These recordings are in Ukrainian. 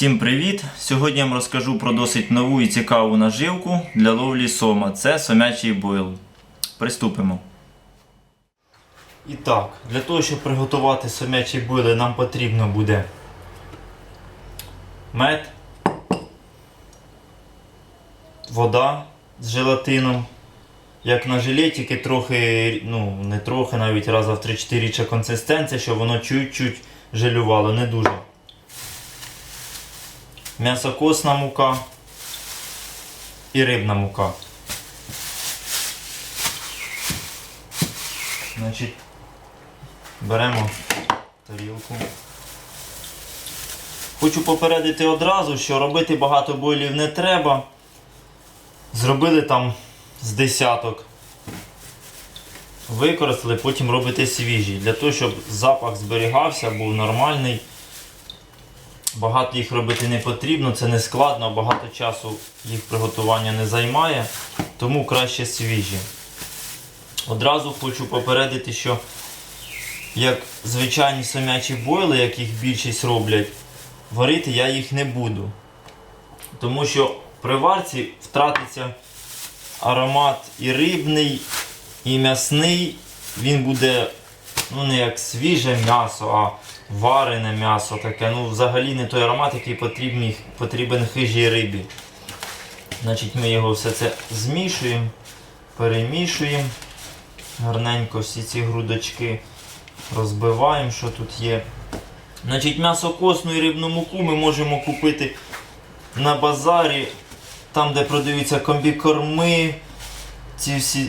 Всім привіт! Сьогодні я вам розкажу про досить нову і цікаву наживку для ловлі сома. Це сомячий бойл. Приступимо. І так, для того, щоб приготувати сомячі бойли, нам потрібно буде мед, вода з желатином. Як на желе, тільки трохи, ну не трохи, навіть раза в 3-4 рідша консистенція, щоб воно чуть-чуть желювало, не дуже. М'ясокосна мука і рибна мука. Значить, беремо тарілку. Хочу попередити одразу, що робити багато бойлів не треба. Зробили там з десяток. Використали, потім робите свіжі. Для того, щоб запах зберігався, був нормальний. Багато їх робити не потрібно, це не складно, багато часу їх приготування не займає, тому краще свіжі. Одразу хочу попередити, що як звичайні самячі бойли, як їх більшість роблять, варити я їх не буду. Тому що при варці втратиться аромат і рибний, і м'ясний. Він буде ну, не як свіже м'ясо, а варене м'ясо таке. Ну, взагалі не той аромат, який потрібен, потрібен хижій рибі. Значить, ми його все це змішуємо, перемішуємо. Гарненько всі ці грудочки розбиваємо, що тут є. Значить, м'ясо косну і рибну муку ми можемо купити на базарі, там, де продаються комбікорми, ці всі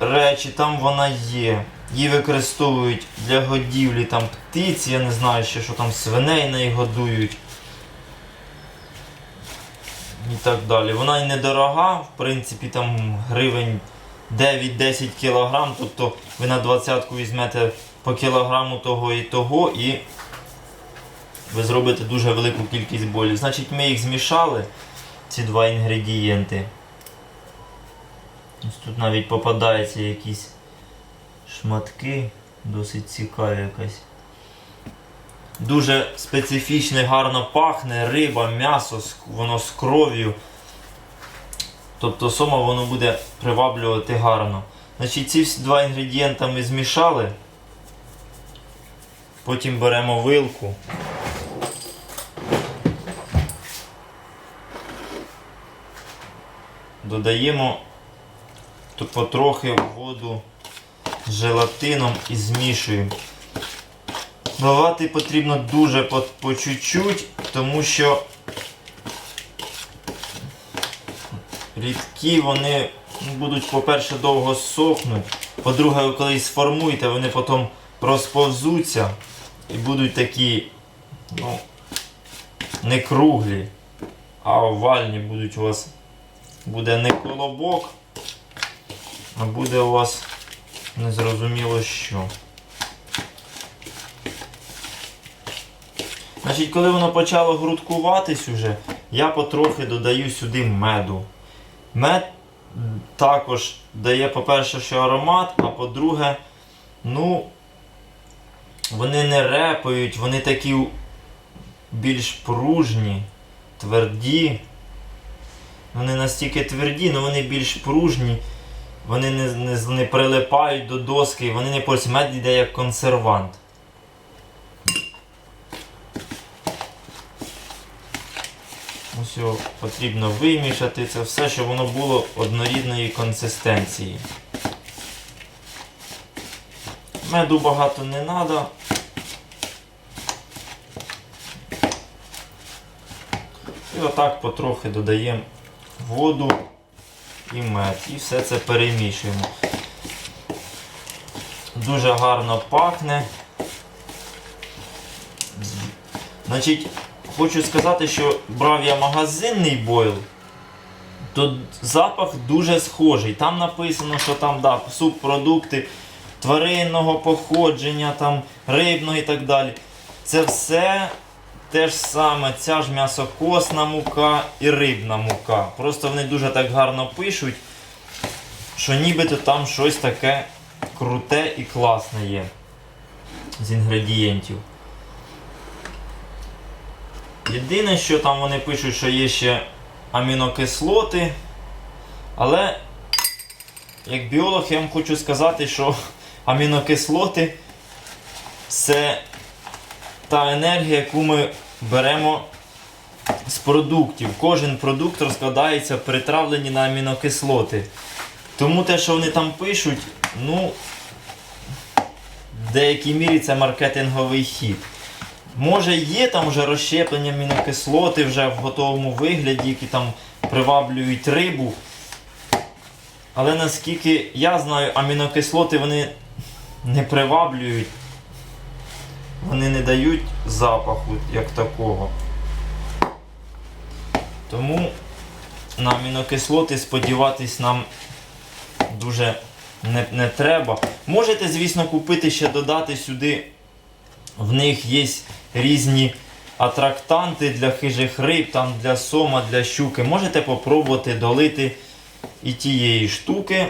речі, там вона є. Її використовують для годівлі там птиці, я не знаю ще, що там свиней неї годують. І так далі. Вона і недорога, в принципі, там гривень 9-10 кілограм, тобто ви на двадцятку візьмете по кілограму того і того і ви зробите дуже велику кількість болів. Значить, ми їх змішали, ці два інгредієнти. Ось тут навіть попадаються якісь шматки, досить цікаві якась. Дуже специфічне, гарно пахне, риба, м'ясо, воно з кров'ю. Тобто сома воно буде приваблювати гарно. Значить, ці два інгредієнти ми змішали. Потім беремо вилку. Додаємо потрохи воду желатином і змішуємо. Вливати потрібно дуже по, чуть-чуть, тому що рідкі вони будуть, по-перше, довго сохнуть. По-друге, ви коли їх сформуєте, вони потім розповзуться і будуть такі, ну, не круглі, а овальні будуть у вас. Буде не колобок, а буде у вас незрозуміло що. Значить, коли воно почало грудкуватись уже, я потрохи додаю сюди меду. Мед також дає, по-перше, що аромат, а по-друге, ну, вони не репають, вони такі більш пружні, тверді. Вони настільки тверді, але вони більш пружні, вони не, не, не прилипають до доски, вони не портять. Мед йде як консервант. Ось його потрібно вимішати це все, щоб воно було однорідної консистенції. Меду багато не треба. І отак потрохи додаємо воду і мед. І все це перемішуємо. Дуже гарно пахне. Значить, хочу сказати, що брав я магазинний бойл, то запах дуже схожий. Там написано, що там да, субпродукти тваринного походження, там, рибного і так далі. Це все те ж саме, ця ж м'ясокосна мука і рибна мука. Просто вони дуже так гарно пишуть, що нібито там щось таке круте і класне є з інгредієнтів. Єдине, що там вони пишуть, що є ще амінокислоти. Але як біолог я вам хочу сказати, що амінокислоти це та енергія, яку ми беремо з продуктів. Кожен продукт розкладається при травленні на амінокислоти. Тому те, що вони там пишуть, ну, в деякій мірі це маркетинговий хід. Може є там вже розщеплення амінокислоти вже в готовому вигляді, які там приваблюють рибу. Але наскільки я знаю, амінокислоти вони не приваблюють, вони не дають запаху як такого. Тому на амінокислоти сподіватись нам дуже не, не треба. Можете, звісно, купити ще додати сюди. В них є різні атрактанти для хижих риб, там для сома, для щуки. Можете попробувати долити і тієї штуки.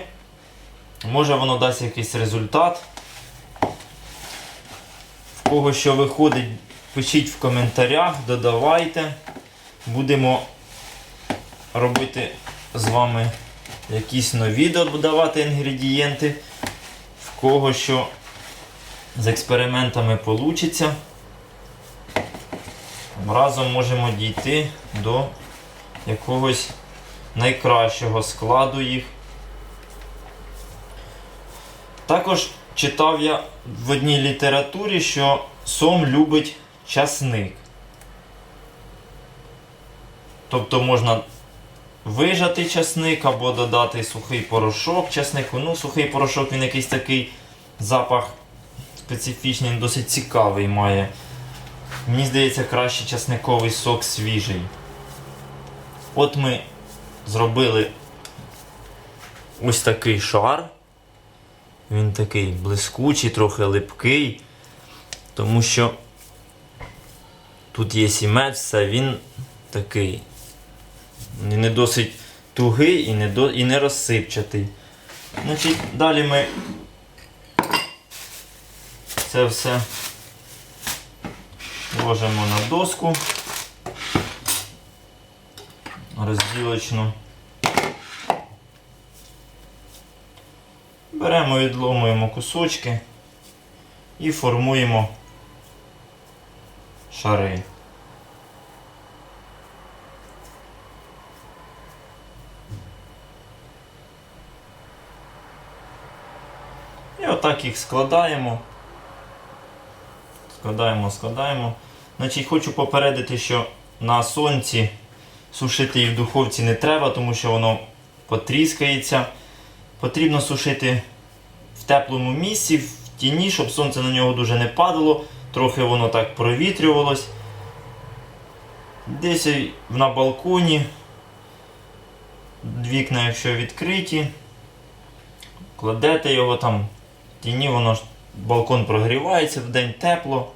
Може воно дасть якийсь результат. Кого що виходить, пишіть в коментарях, додавайте. Будемо робити з вами якісь нові додавати інгредієнти. В кого що з експериментами вийде. Разом можемо дійти до якогось найкращого складу їх. Також читав я в одній літературі, що сом любить часник. Тобто можна вижати часник або додати сухий порошок часнику. Ну, сухий порошок він якийсь такий запах специфічний, досить цікавий має. Мені здається, краще часниковий сок свіжий. От ми зробили ось такий шар. Він такий блискучий, трохи липкий, тому що тут є сімець, він такий не досить тугий і не, до, і не розсипчатий. Значить, далі ми це все ложимо на доску розділочну. Беремо відломуємо кусочки і формуємо шари. І отак їх складаємо. Складаємо, складаємо. Значить, хочу попередити, що на сонці сушити їх в духовці не треба, тому що воно потріскається. Потрібно сушити теплому місці, в тіні, щоб сонце на нього дуже не падало, трохи воно так провітрювалось. Десь на балконі, вікна, якщо відкриті, кладете його там в тіні, воно балкон прогрівається, в день тепло.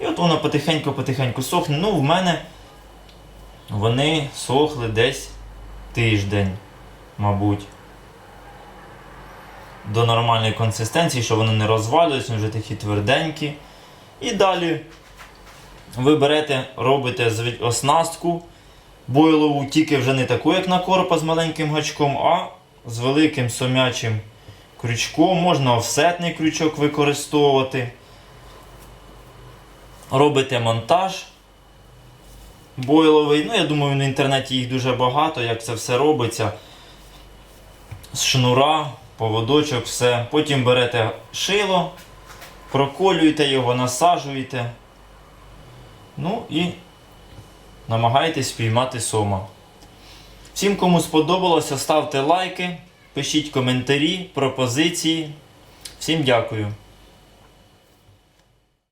І от воно потихеньку-потихеньку сохне. Ну, в мене вони сохли десь тиждень, мабуть. До нормальної консистенції, щоб вони не розвалювалися, вони вже такі тверденькі. І далі ви берете, робите оснастку бойлову, тільки вже не таку, як на корпа з маленьким гачком, а з великим сомячим крючком. Можна офсетний крючок використовувати. Робите монтаж бойловий. Ну, я думаю, в інтернеті їх дуже багато, як це все робиться. З шнура, поводочок, все. Потім берете шило, проколюєте його, насаджуєте. Ну і намагайтесь піймати сома. Всім, кому сподобалося, ставте лайки, пишіть коментарі, пропозиції. Всім дякую.